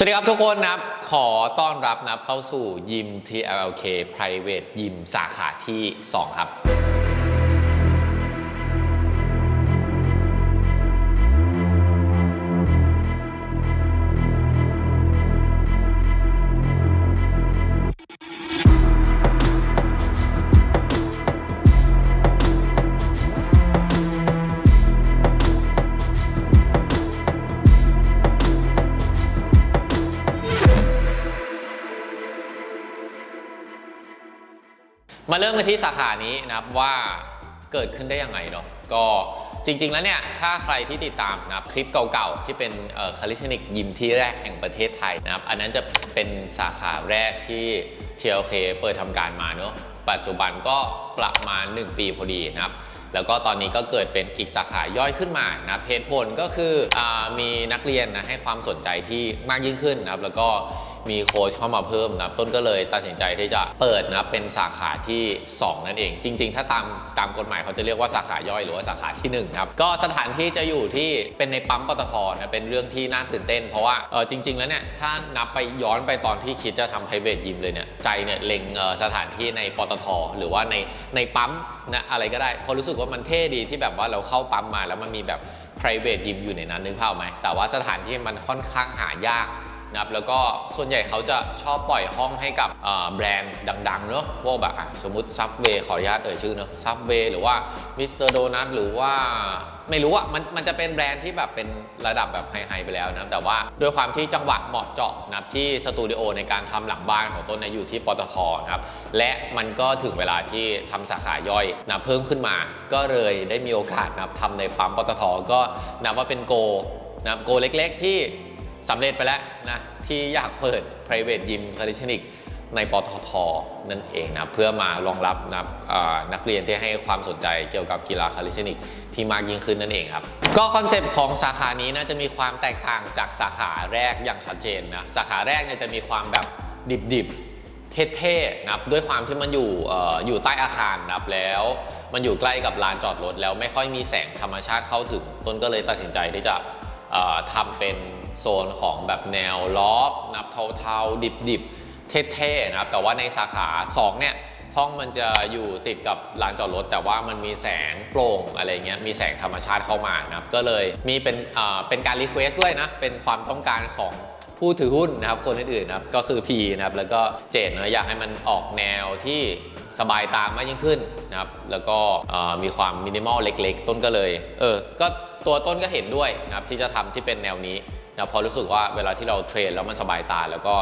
สวัสดีครับทุกคนนะครับ ขอต้อนรับนับเข้าสู่ยิม TLK Private ยิมสาขาที่ 2 ครับ มาเริ่มกันที่สาขานี้นะครับว่าเกิดขึ้นได้ยังไงเนาะก็จริง ๆ แล้วเนี่ย ถ้าใครที่ติดตามนะครับคลิปเก่าๆ ที่เป็นคาลิสนิกยิมที่แรกแห่งประเทศไทยนะครับ อันนั้นจะเป็นสาขาแรกที่ TLK เปิดทำการมาเนาะปัจจุบันก็ประมาณ 1 ปีพอดีนะครับ แล้วก็ตอนนี้ก็เกิดเป็นอีกสาขาย่อยขึ้นมานะเหตุผลก็คืออมีนักเรียนนะให้ความสนใจที่มากยิ่งขึ้นนะครับ แล้วก็ มีโค้ชเข้ามาเพิ่มนะครับต้นก็เลยตัดสินใจที่จะเปิดนะเป็นสาขาที่ 2 นั่นเอง จริง ๆ ถ้าตามตามกฎหมายเขาจะเรียกว่าสาขาย่อยหรือว่าสาขาที่1นะครับก็สถานที่จะอยู่ที่เป็นในปั๊มปตทนะเป็นเรื่องที่น่าตื่นเต้น เพราะว่าเออจริง ๆ แล้วเนี่ยถ้านับไปย้อนไปตอนที่คิดจะทำ private gym เลยเนี่ยใจเนี่ยเล็งสถานที่ในปตท หรือว่าในในปั๊มนะอะไรก็ได้เพราะรู้สึกว่ามันเท่ดีที่แบบว่าเราเข้าปั๊มมาแล้วมันมีแบบ private gym อยู่ในนั้นนึกภาพไหมแต่ว่าสถานที่มันค่อนข้างหายาก นะครับแล้วก็ส่วนใหญ่เขาจะชอบปล่อยห้องให้กับแบรนด์ดังๆเนอะพวกแบบสมมติ Subway ขออนุญาตเอ่ยชื่อเนอะ Subway หรือว่า Mr. Donut หรือว่าไม่รู้อะมันมันจะเป็นแบรนด์ที่แบบเป็นระดับแบบไฮๆไปแล้วนะแต่ว่าด้วยความที่จังหวะเหมาะเจาะนะครับที่สตูดิโอในการทำหลังบ้านของต้นเนี่ยอยู่ที่ปตทนะครับและมันก็ถึงเวลาที่ทำสาขาย่อยนะเพิ่มขึ้นมา ก็เลยได้มีโอกาสนะครับทำในปั๊มปตทก็นับว่าเป็นโกนะโกเล็ก ๆ ที่ สำเร็จไปแล้วนะที่อยากเปิด private gym clinic ในปตทนั่นเองนะเพื่อมารองรับนะครับอ่านักเรียนที่ให้ความสนใจเกี่ยวกับกีฬาคาลิสติกที่มากยิ่งขึ้นนั่นเองครับ ก็คอนเซปต์ของสาขานี้นะจะมีความแตกต่างจากสาขาแรกอย่างชัดเจนนะสาขาแรกเนี่ยจะมีความแบบดิบๆเท่ๆนะครับด้วยความที่มันอยู่อออยู่ใต้อาคารนะครับแล้วมันอยู่ใกล้กับลานจอดรถแล้วไม่ค่อยมีแสงธรรมชาติเข้าถึงต้นก็เลยตัดสินใจที่จะทำเป็น โซนของแบบแนวลอฟนับเทาๆ ดิบๆ เท่ๆนะครับ แต่ว่าในสาขา 2 เนี่ย ห้องมันจะอยู่ติดกับลานจอดรถ แต่ว่ามันมีแสงโปร่งอะไรเงี้ยมีแสงธรรมชาติเข้ามานะครับ ก็เลยมีเป็นเอ่อเป็นการรีเควสด้วยนะ เป็นความต้องการของผู้ถือหุ้นนะครับคนอื่นๆนะครับก็คือ P นะครับแล้วก็เจนนะอยากให้มันออกแนวที่สบายตามากยิ่งขึ้นนะครับแล้วก็มีความมินิมอลเล็กๆ ต้นก็เลยเออก็ตัวต้นก็เห็นด้วยนะครับที่จะทำที่เป็นแนวนี้ นะพอรู้สึกว่าเวลาที่เราเทรนแล้วมันสบายตา แล้วก็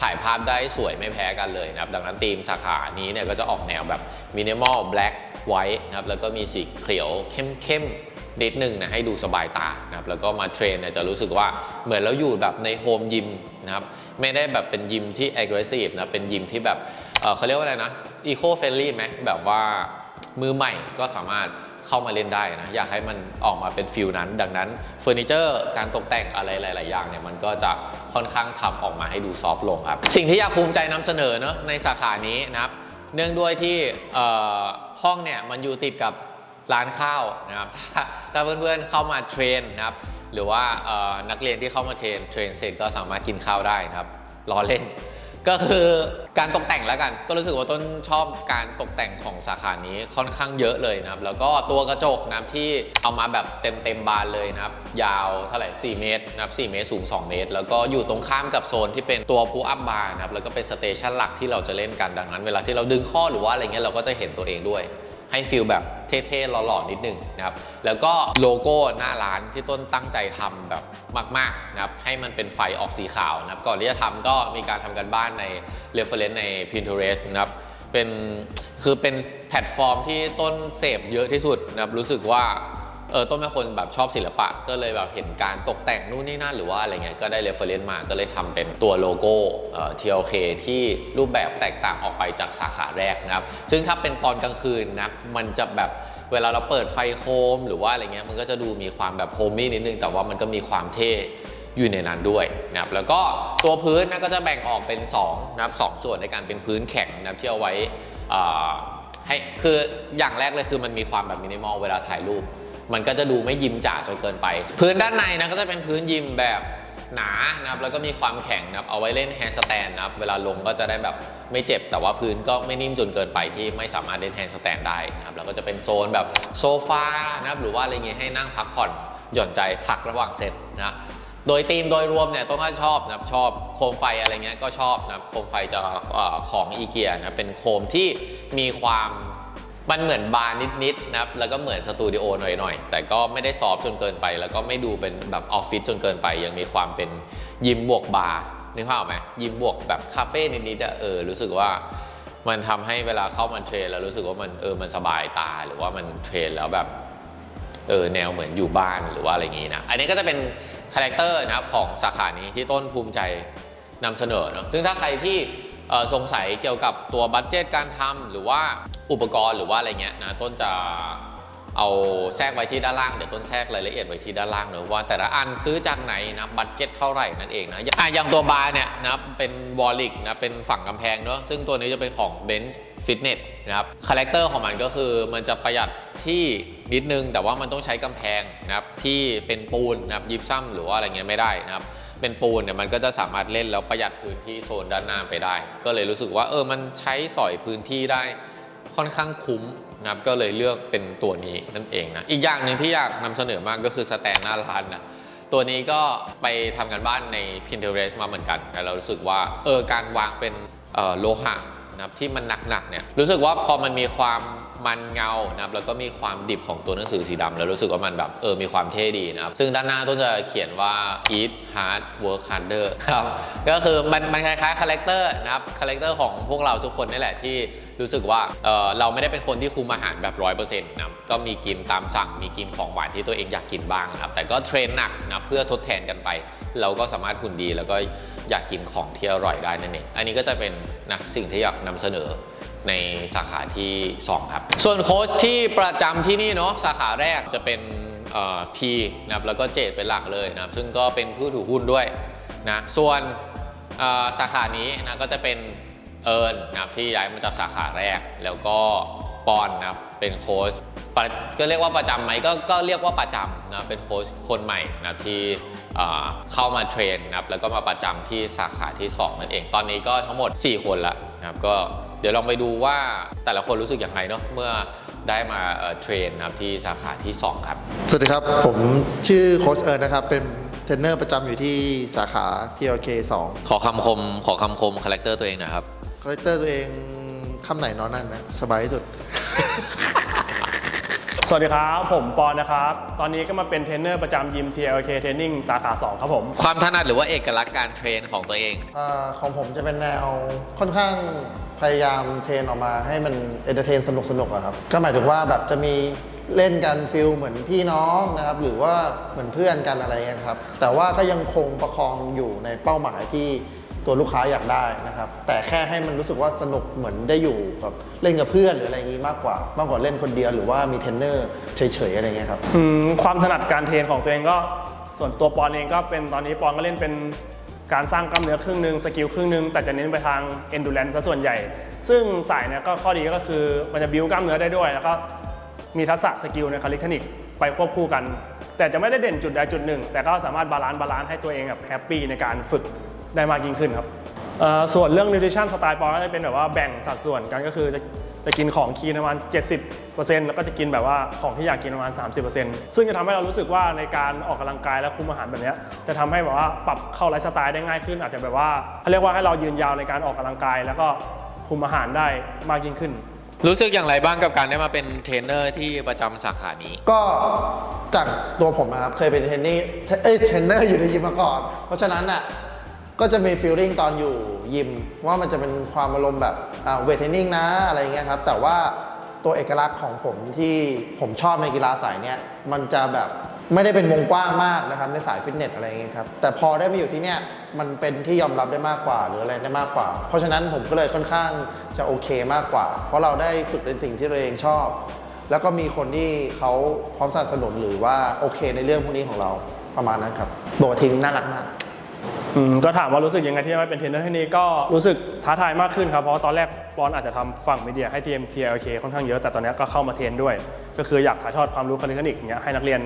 ถ่ายภาพได้สวยไม่แพ้กันเลยนะครับ ดังนั้นธีมสาขานี้เนี่ยก็จะออกแนวแบบมินิมอลแบล็กไวท์นะครับ แล้วก็มีสีเขียวเข้มๆนิดนึงนะให้ดูสบายตานะครับแล้วก็มาเทรนเนี่ยจะรู้สึกว่าเหมือนเราอยู่แบบในโฮมยิมนะครับไม่ได้แบบเป็นยิมที่ aggressive นะเป็นยิมที่แบบเออเขาเรียกว่าอะไรนะ eco friendly ไหมแบบว่ามือใหม่ก็สามารถ เข้ามาเล่นได้นะ อยากให้มันออกมาเป็นฟิลนั้น ดังนั้นเฟอร์นิเจอร์การตกแต่งอะไรหลาย ๆ อย่างเนี่ยมันก็จะค่อนข้างทำออกมาให้ดูซอฟต์ลงครับ สิ่งที่อยากภูมิใจนำเสนอเนอะในสาขานี้นะครับ เนื่องด้วยที่ห้องเนี่ยมันอยู่ติดกับร้านข้าวนะครับถ้าเพื่อน ๆ เข้ามาเทรนนะครับหรือว่านักเรียนที่เข้ามาเทรนเทรนเสร็จก็สามารถกินข้าวได้นะครับล้อเล่น ก็คือการตกแต่งแล้วกัน ต้นรู้สึกว่าต้นชอบการตกแต่งของสาขานี้ค่อนข้างเยอะเลยนะครับ แล้วก็ตัวกระจกนะครับที่เอามาแบบเต็มเต็มบานเลยนะครับ ยาวเท่าไหร่4เมตรนะครับ4เมตรสูง 2 เมตร แล้วก็อยู่ตรงข้ามกับโซนที่เป็นตัวพูอัพบาร์นะครับ แล้วก็เป็นสเตชันหลักที่เราจะเล่นกันดังนั้น เวลาที่เราดึงข้อหรือว่าอะไรเงี้ยเราก็จะเห็นตัวเองด้วย ให้ฟิลแบบ เท่ๆหล่อๆนิดนึงนะครับแล้วก็โลโก้หน้าร้านที่ต้นตั้งใจทำแบบมากๆนะครับให้มันเป็นไฟออกสีขาวนะครับก่อนที่จะทำก็มีการทำกันบ้านใน reference ใน Pinterest นะครับเป็นคือเป็นแพลตฟอร์มที่ต้นเสพเยอะที่สุดนะครับรู้สึกว่า เออต้นเป็นคนแบบชอบศิลปะ ก็เลยแบบเห็นการตกแต่งนู่นนี่นั่นหรือว่าอะไรเงี้ยก็ได้เรฟเฟรนซ์มาก็เลยทำเป็นตัวโลโก้เอ่อ TLK ที่รูปแบบแตกต่างออกไปจากสาขาแรกนะครับ ซึ่งถ้าเป็นตอนกลางคืนนะมันจะแบบเวลาเราเปิดไฟโคมหรือว่าอะไรเงี้ยมันก็จะดูมีความแบบโฮมมี่นิดนึงแต่ว่ามันก็มีความเท่อยู่ในนั้นด้วยนะครับแล้วก็ตัวพื้นนะก็จะแบ่งออกเป็น2นะครับสองส่วนในการเป็นพื้นแข็งนะครับที่เอาไว้อ่าให้คืออย่างแรกเลยคือมันมีความแบบมินิมอลเวลาถ่ายรูป มันก็จะดูไม่ยิมจ๋าจนเกินไป พื้นด้านในนะก็จะเป็นพื้นยิมแบบหนานะครับแล้วก็มีความแข็งนะครับเอาไว้เล่นแฮนด์สแตนนะครับเวลาลงก็จะได้แบบไม่เจ็บแต่ว่าพื้นก็ไม่นิ่มจนเกินไปที่ไม่สามารถเล่นแฮนด์สแตนได้นะครับแล้วก็จะเป็นโซนแบบโซฟานะครับหรือว่าอะไรเงี้ยให้นั่งพักผ่อนหย่อนใจพักระหว่างเซตนะโดยธีมโดยรวมเนี่ยต้องก็ชอบนะครับชอบโคมไฟอะไรเงี้ยก็ชอบนะครับโคมไฟจะอ่อของอีเกียนะเป็นโคมที่มีความ มันเหมือนบาร์นิดๆนะครับแล้วก็เหมือนสตูดิโอหน่อยๆ แต่ก็ไม่ได้ซอฟจนเกินไป แล้วก็ไม่ดูเป็นแบบออฟฟิศจนเกินไป ยังมีความเป็นยิมบวกบาร์นึกภาพออกไหมยิมบวกแบบคาเฟ่นิดๆอะเออรู้สึกว่ามันทำให้เวลาเข้ามาเทรนแล้วรู้สึกว่ามันเออมันสบายตาหรือว่ามันเทรนแล้วแบบเออแนวเหมือนอยู่บ้านหรือว่าอะไรอย่างงี้นะอันนี้ก็จะเป็นคาแรคเตอร์นะครับของสาขานี้ที่ต้นภูมิใจนำเสนอเนอะซึ่งถ้าใครที่สงสัยเกี่ยวกับตัวบัตเจตการทำหรือว่า อุปกรณ์หรือว่าอะไรเงี้ยนะต้นจะเอาแทรกไว้ที่ด้านล่างเดี๋ยวต้นแทรกรายละเอียดไว้ที่ด้านล่างเนอะว่าแต่ละอันซื้อจากไหนนะบัตเจ็ตเท่าไหร่นั่นเองนะอะอย่างตัวบาร์เนี่ยนะเป็นวอลลิกนะเป็นฝั่งกำแพงเนอะซึ่งตัวนี้จะเป็นของเบนซ์ฟิตเนสนะครับคาแรคเตอร์ของมันก็คือมันจะประหยัดที่นิดนึง แต่ว่ามันต้องใช้กำแพงนะครับที่เป็นปูนนะครับยิปซัมหรือว่าอะไรเงี้ยไม่ได้นะครับเป็นปูนเนี่ยมันก็จะสามารถเล่นแล้วประหยัดพื้นที่โซนด้านหน้าไปได้ ก็เลยรู้สึกว่าเออมันใช้สอยพื้นที่ได้ ค่อนข้างคุ้มนะครับก็เลยเลือกเป็นตัวนี้นั่นเองนะอีกอย่างหนึ่งที่อยากนำเสนอมากก็คือสแตนหน้าร้านนะตัวนี้ก็ไปทำกันบ้านใน Pinterest มาเหมือนกันแต่เรารู้สึกว่าเออการวางเป็นโลหะ นะครับที่มันหนักๆเนี่ยรู้สึกว่าพอมันมีความมันเงานะครับแล้วก็มีความดิบของตัวหนังสือสีดำแล้วรู้สึกว่ามันแบบเออมีความเท่ดีนะครับซึ่งด้านหน้าต้นจะเขียนว่า eat hard work harder ครับก็คือมันมันคล้ายๆคาแรคเตอร์นะครับคาแรคเตอร์ของพวกเราทุกคนนี่แหละที่รู้สึกว่าเออเราไม่ได้เป็นคนที่คุมอาหารแบบร้อยเปอร์เซ็นต์นะ ก็มีกินตามสั่ง มีกินของหวานที่ตัวเองอยากกินบ้างนะครับ แต่ก็เทรนหนักนะเพื่อทดแทนกันไป เราก็สามารถหุ่นดี แล้วก็อยากกินของที่อร่อยได้นั่นเอง อันนี้ก็จะเป็นนะสิ่งที่อยากนำเสนอในสาขาที่ 2 ครับ ส่วนโค้ชที่ประจำที่นี่เนาะสาขาแรกจะเป็นพีนะครับแล้วก็เจดเป็นหลักเลยนะครับซึ่งก็เป็นผู้ถือหุ้นด้วยนะส่วนสาขานี้นะก็จะเป็นเอิญนะครับที่ย้ายมาจากสาขาแรกแล้วก็ปอนนะครับ เป็นโค้ชประก็เรียกว่าประจำไหมก็ก็เรียกว่าประจำนะเป็นโค้ชคนใหม่นะครับที่เอ่อเข้ามาเทรนนะครับแล้วก็มาประจำที่สาขาที่ 2 นั่นเองตอนนี้ก็ทั้งหมด 4 คนละนะครับก็เดี๋ยวลองไปดูว่าแต่ละคนรู้สึกอย่างไรเนาะเมื่อได้มาเอ่อเทรนนะครับที่สาขาที่ 2 ครับ สวัสดีครับ ผมชื่อโค้ชเอิร์นนะครับเป็นเทรนเนอร์ประจำอยู่ที่สาขา TLK 2ขอคำคมขอคำคมคาแรคเตอร์ตัวเองหนะครับคาแรคเตอร์ตัวเองคำไหนนอนนั่นนะสบายที่สุด สวัสดีครับ ผมปอนนะครับ ตอนนี้ก็มาเป็นเทรนเนอร์ประจำยิม TLK Training สาขา 2 ครับผม ความถนัดหรือว่าเอกลักษณ์การเทรนของตัวเองอาของผมจะเป็นแนวค่อนข้างพยายามเทรนออกมาให้มันเอนเตอร์เทนสนุกสนุกๆอะครับ ก็หมายถึงว่าแบบจะมีเล่นกันฟิลเหมือนพี่น้องนะครับ หรือว่าเหมือนเพื่อนกันอะไรเงี้ยครับ แต่ว่าก็ยังคงประคองอยู่ในเป้าหมายที่ ตัวลูกค้าอยากได้นะครับ แต่แค่ให้มันรู้สึกว่าสนุกเหมือนได้อยู่แบบเล่นกับเพื่อนหรืออะไรอย่างงี้มากกว่ามากกว่าเล่นคนเดียวหรือว่ามีเทรนเนอร์เฉยๆอะไรเงี้ยครับอืมความถนัดการเทรนของตัวเองก็ส่วนตัวปอนเองก็เป็นตอนนี้ปอนก็เล่นเป็นการสร้างกล้ามเนื้อครึ่งหนึ่งสกิลครึ่งหนึ่งแต่จะเน้นไปทาง endurance ซะส่วนใหญ่ ซึ่งสายเนี่ยก็ข้อดีก็คือมันจะบิวกล้ามเนื้อได้ด้วย แล้วก็มีทักษะสกิลในคาลิเทคนิคไปควบคู่กัน แต่จะไม่ได้เด่นจุดใดจุดหนึ่ง แต่ก็สามารถบาลานซ์บาลานซ์ให้ตัวเองแบบแฮปปี้ในการฝึก ได้มากยิ่งขึ้นครับส่วนเรื่อง nutrition สไตล์ปอก็จะเป็นแบบว่าแบ่งสัดส่วนกันก็คือจะจะกินของคีนประมาณ 70%แล้วก็จะกินแบบว่าของที่อยากกินประมาณ 30%ซึ่งจะทำให้เรารู้สึกว่าในการออกกำลังกายและคุมอาหารแบบนี้จะทำให้แบบว่าปรับเข้าไลฟ์สไตล์ได้ง่ายขึ้น อาจจะแบบว่าเขาเรียกว่าให้เรายืนยาวในการออกกำลังกาย แล้วก็คุมอาหารได้มากยิ่งขึ้น รู้สึกอย่างไรบ้างกับการได้มาเป็นเทรนเนอร์ที่ประจำสาขานี้ ก็จากตัวผมนะครับเคยเป็นเทรนนี่เอ้ยเทรนเนอร์อยู่ในยิมมาก่อน เพราะฉะนั้นอะ ก็จะมีฟีลลิ่งตอนอยู่ยิม ว่ามันจะเป็นความอารมณ์แบบเวทเทรนนิ่งนะอะไรเงี้ยครับ แต่ว่าตัวเอกลักษณ์ของผมที่ผมชอบในกีฬาสายเนี้ยมันจะแบบไม่ได้เป็นวงกว้างมากนะครับในสายฟิตเนสอะไรเงี้ยครับแต่พอได้มาอยู่ที่เนี้ยมันเป็นที่ยอมรับได้มากกว่า หรืออะไรได้มากกว่า เพราะฉะนั้นผมก็เลยค่อนข้างจะโอเคมากกว่า เพราะเราได้ฝึกในสิ่งที่ตัวเองชอบ แล้วก็มีคนที่เขาพร้อมสนับสนุนหรือว่าโอเคในเรื่องพวกนี้ของเราประมาณนั้นครับตัวทีมน่ารักมาก ก็ถามว่ารู้สึกยังไงที่ได้มาเป็นเทรนเนอร์ที่นี่ก็รู้สึกท้าทายมากขึ้นครับเพราะตอนแรกปอนอาจจะทำฝั่งมีเดียให้ TM TLK ค่อนข้างเยอะแต่ตอนนี้ก็เข้ามาเทรนด้วย ก็คืออยากถ่ายทอดความรู้คาลิเทคนิคอย่างเงี้ยให้นักเรียน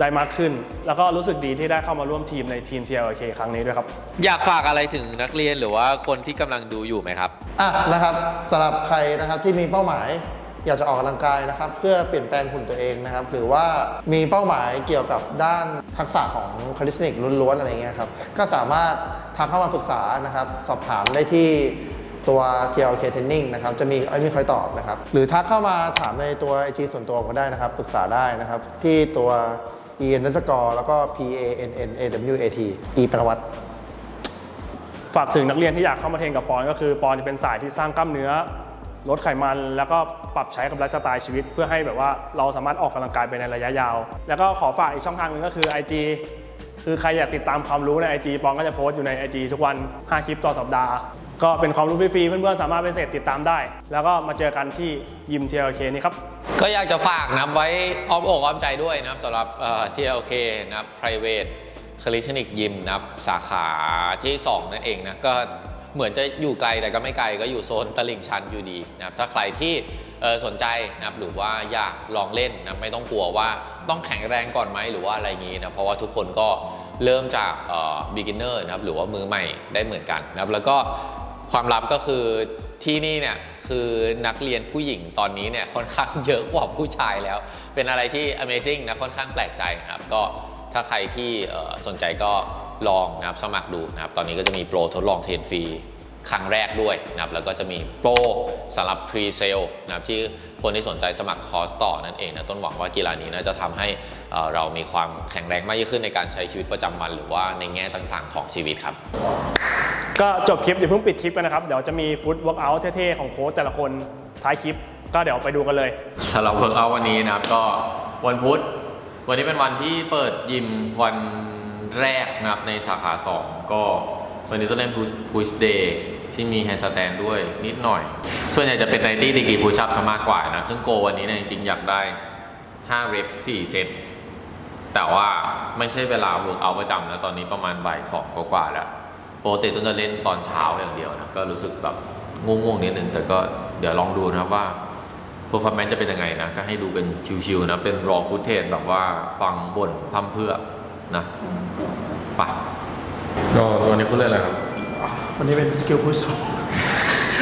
ได้มากขึ้น แล้วก็รู้สึกดีที่ได้เข้ามาร่วมทีมในทีม TLK ครั้งนี้ด้วยครับ อยากฝากอะไรถึงนักเรียนหรือว่าคนที่กำลังดูอยู่ไหมครับอะนะครับสำหรับใครนะครับที่มีเป้าหมาย อยากจะออกกำลังกายนะครับ เพื่อเปลี่ยนแปลงหุ่นตัวเองนะครับ หรือว่ามีเป้าหมายเกี่ยวกับด้านทักษะของคาลิสติกล้วนๆอะไรเงี้ยครับก็สามารถทักเข้ามาปรึกษานะครับ สอบถามได้ที่ตัว TLK Training นะครับ จะมีไอ้มีคอยตอบนะครับ หรือทักเข้ามาถามในตัว IG ส่วนตัวก็ได้นะครับ ปรึกษาได้นะครับ ที่ตัว e n s c o r e แล้วก็ p a n n a w a t e ประวัติฝากถึงนักเรียนที่อยากเข้ามาเทรนกับปอนก็คือปอนจะเป็นสายที่สร้างกล้ามเนื้อ ลดไขมันแล้วก็ ปรับใช้กับไลฟ์สไตล์ชีวิต เพื่อให้แบบว่าเราสามารถออกกำลังกายไปในระยะยาว แล้วก็ขอฝากอีกช่องทางหนึ่งก็คือ IG คือใครอยากติดตามความรู้ใน IG ปอนก็จะโพสต์อยู่ใน IG ทุกวัน 5 คลิปต่อสัปดาห์ ก็เป็นความรู้ฟรีๆเพื่อนๆสามารถไปเสพติดตามได้ แล้วก็มาเจอกันที่ยิม TLK นี่ครับ ก็อยากจะฝากนะไว้อ้อมอกอ้อมใจด้วยนะครับสำหรับเอ่อ TLK นะครับ private clinic gym นะสาขาที่ 2 นั่นเองนะก็ เหมือนจะอยู่ไกลแต่ก็ไม่ไกลก็อยู่โซนตลิ่งชันอยู่ดีนะครับถ้าใครที่สนใจนะครับหรือว่าอยากลองเล่นนะไม่ต้องกลัวว่าต้องแข็งแรงก่อนไหมหรือว่าอะไรอย่างนี้นะเพราะว่าทุกคนก็เริ่มจากเอ่อ beginner นะครับหรือว่ามือใหม่ได้เหมือนกันนะครับแล้วก็ความลับก็คือที่นี่เนี่ยคือนักเรียนผู้หญิงตอนนี้เนี่ยค่อนข้างเยอะกว่าผู้ชายแล้ว เป็นอะไรที่ Amazing นะค่อนข้างแปลกใจนะครับก็ถ้าใครที่สนใจก็ ลองนะครับสมัครดูนะครับตอนนี้ก็จะมีโปรทดลองเทรนฟรีครั้งแรกด้วยนะครับแล้วก็จะมีโปรสำหรับ pre sale นะครับที่คนที่สนใจสมัครคอร์สต่อนั่นเองนะต้นหวังว่ากีฬานี้นะจะทำให้เอ่อเรามีความแข็งแรงมากยิ่งขึ้นในการใช้ชีวิตประจำวัน หรือว่าในแง่ต่างๆ ของชีวิตครับ ก็จบคลิปอย่าเพิ่งปิดคลิปกันนะครับ เดี๋ยวจะมีฟุตเวิร์กอัลเท่ๆของโค้ชแต่ละคนท้ายคลิป ก็เดี๋ยวไปดูกันเลยสำหรับเวิร์กเอาวันนี้นะครับก็วันพุธวันนี้เป็นวันที่เปิดยิมวัน แรกนะครับในสาขา 2 ก็วันนี้ต้องเล่น push push day ที่มี handstand ด้วยนิดหน่อย ส่วนใหญ่จะเป็น90 degree push up ซะมากกว่านะ ซึ่งโกวันนี้เนี่ยจริงๆ อยากได้5 rep 4เซต แต่ว่าไม่ใช่เวลาเวิร์กเอาประจำนะตอนนี้ประมาณบ่ายสองกว่าๆแล้วปกติต้นจะเล่นตอนเช้าอย่างเดียวนะ ก็รู้สึกแบบง่วงๆนิดนึง แต่ก็เดี๋ยวลองดูนะครับว่า performance จะเป็นยังไงนะ ก็ให้ดูเป็นชิวๆนะ เป็น raw footage แบบว่าฟังบ่นพร่ำเพื่อ นะไปก็วันนี้คุณเล่นอะไรครับ วันนี้เป็นสกิลพุช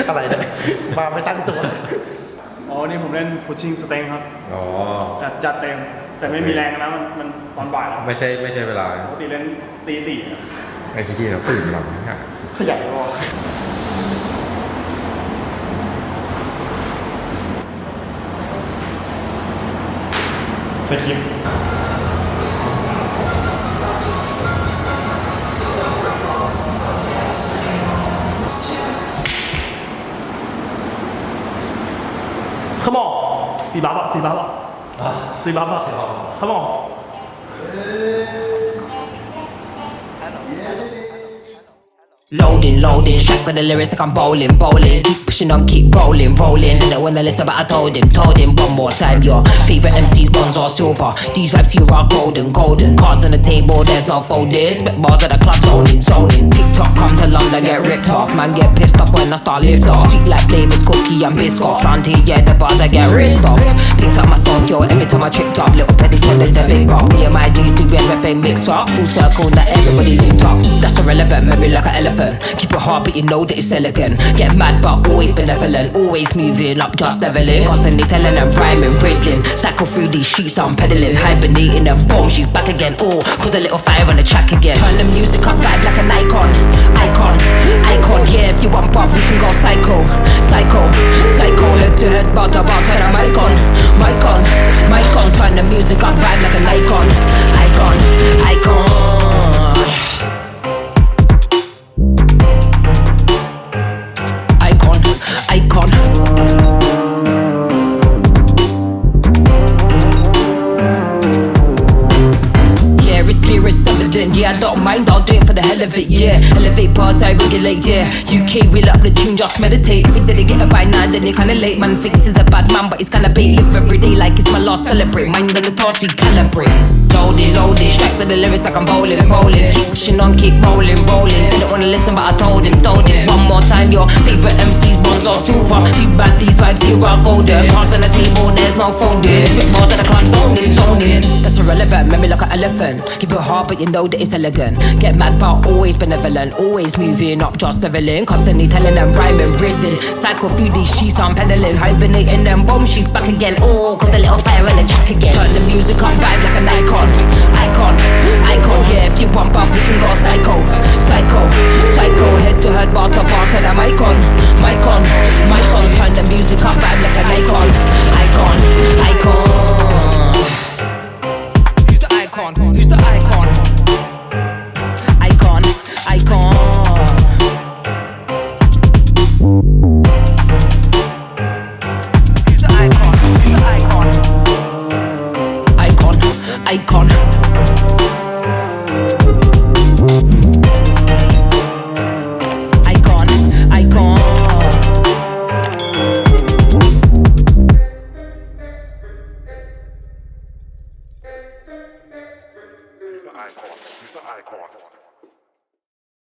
อะไรเนี่ยมาไม่ตั้งตัว อ๋อ นี่ผมเล่น pushing strength ครับ อ๋อจัดจัดเต็ม แต่ไม่มีแรงนะ มันมันตอนบ่ายแล้วไม่ใช่ไม่ใช่เวลาปกติเล่นตีสี่อะไอ้ที่เราตื่นหลังเนี่ยขยันรอสกิป 四百八，四百八，啊，四百八，好冇？Loading, ah. loading, strap with the lyrics like I'm bowling, bowling. Keep pushing on, keep rolling, rolling. Didn't wanna listen, but I told him, told him one more time. Your favorite MCs, bronze or silver. These raps here are golden, golden. Cards on the table, there's no folding. Spit bars at the club, zoning, zoning. TikTok. London, get ripped off. Man, get pissed off when I start lift off. Sweet like flavors, cookie and biscuit. Here, yeah, the bars I get ripped off. Picked up my song, yo, every time I tripped up. Little petty kid, the big rock. And my G's do everything mix up. Full circle, now everybody linked up. That's irrelevant, memory like an elephant. Keep your heart, but you know that it's elegant. Get mad, but always benevolent. Always moving up, just leveling. Constantly telling them rhyming, riddling. Cycle through these sheets, I'm pedaling. Hibernating them bombs, she's back again. Oh, cause a little fire on the track again. Turn the music up, vibe like an. Icon, music up, vibe like an. Icon, elevate bars, I regulate. Yeah, UK, wheel up the tune, just meditate. If it didn't get it by now, then they kinda late. Man thinks he's a bad man, but he's kinda bait. Live every day like it's my last celebrate. Mind on the task, we calibrate. Loaded, loaded, strike with the lyrics like I'm bowling, bowling. Pushing on, keep rolling, rolling. Didn't wanna listen, but I told him, told him. One more time, your favorite MC's bonds are silver. Too bad these vibes here are golden. Cards on the table, there's no folding. Spit more than the clock zoning, zoning. That's irrelevant, make me like an elephant. Keep it hard, but you know that it's elegant. Get mad, but always benevolent always moving up, just leveling. Constantly telling them rhyming, ridding. Psycho, through these sheets, I'm peddling. Hibernating them bombs, she's back again. Oh, cause the little fire in the again. Turn the music on, vibe like an icon. Icon, icon, yeah. If you bump up, we can go psycho. Psycho, psycho. Head to head, bar to bar to the mic on. Mic on, mic on. Turn the music on, vibe like an icon. Icon, icon. Who's the icon? Who's the icon?